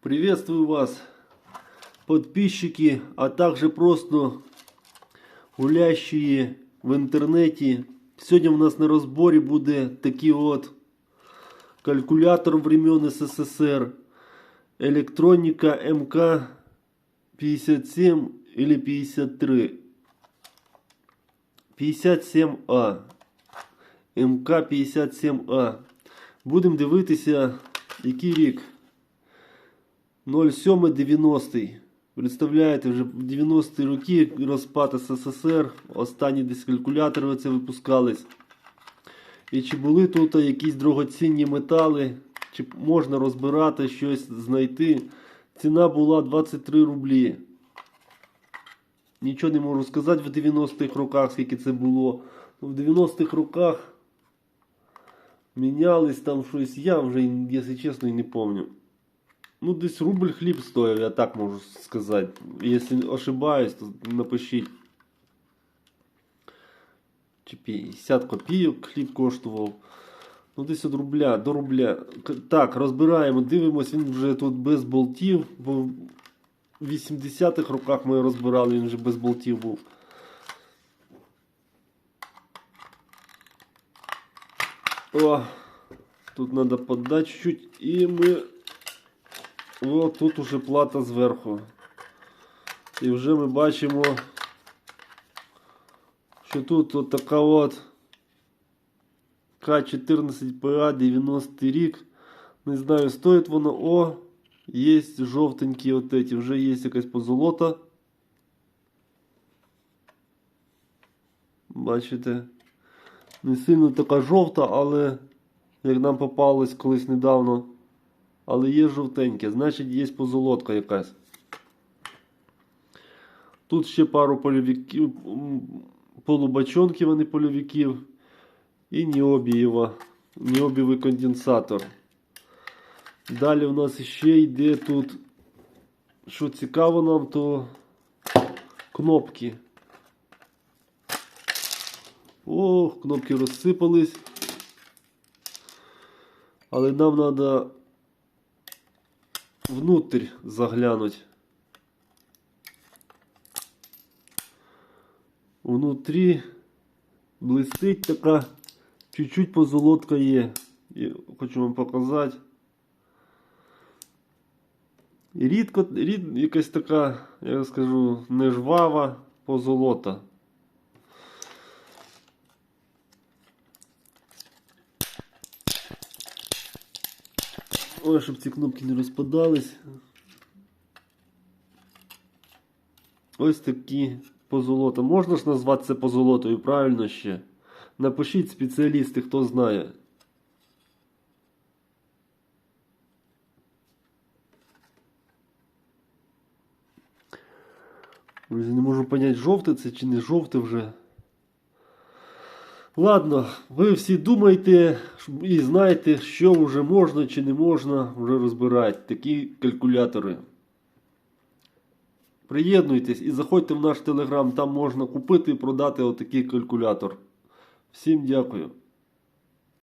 Приветствую вас, подписчики, а также просто гулящие в інтернеті. Сьогодні у нас на розборі буде такий от калькулятор времен СССР. Електроніка МК 57 или 53. 57А. МК 57А. Будемо дивитися, який рік. 07-90. Представляєте, вже в 90-ті роки розпад СССР, останні десь калькулятори оце випускались. І чи були тут якісь дорогоцінні метали, чи можна розбирати щось, знайти. Ціна була 23 рублі. Нічого не можу сказати в 90-х роках, скільки це було. Ну, В 90-х роках мінялись там щось. Я вже, якщо чесно, і не пам'ятаю. Ну, десь рубль хліб стоїв, я так можу сказати. Якщо ошибаюсь, то напишіть. Чи 50 копійок хліб коштував. Ну, десь від рубля до рубля. К- Так, розбираємо, дивимось, він вже тут без болтів, бо в 80-х роках ми розбирали, він вже без болтів був. О, тут треба подати чуть-чуть і ми. О, тут уже плата зверху. І вже ми бачимо, що тут от така от К14ПА 90 рік. Не знаю, стоїть воно. О, є жовтенькі от эти, вже є якась позолота. Бачите? Не сильно така жовта, але як нам попалось колись недавно. Але є жовтеньке, значить є позолотка якась. Тут ще пару польовиків, полубачонків, а не польовиків. І Ніобієва, Ніобієвий конденсатор. Далі у нас ще йде тут, що цікаво нам, то кнопки. Ох, кнопки розсипались. Але нам треба внутрь заглянуть. Внутрі блистить така, чуть-чуть позолотка є. І хочу вам показати. І рідко, рід, якась така, я скажу, не жвава позолота. Ой, щоб ці кнопки не розпадались. Ось такі позолота. Можна ж назвати це позолотою, правильно ще? Напишіть спеціалісти, хто знає. Друзі, не можу поняти, жовте це чи не жовте вже. Ладно, ви всі думайте і знаєте, що вже можна чи не можна вже розбирати. Такі калькулятори. Приєднуйтесь і заходьте в наш телеграм, там можна купити і продати отакий калькулятор. Всім дякую.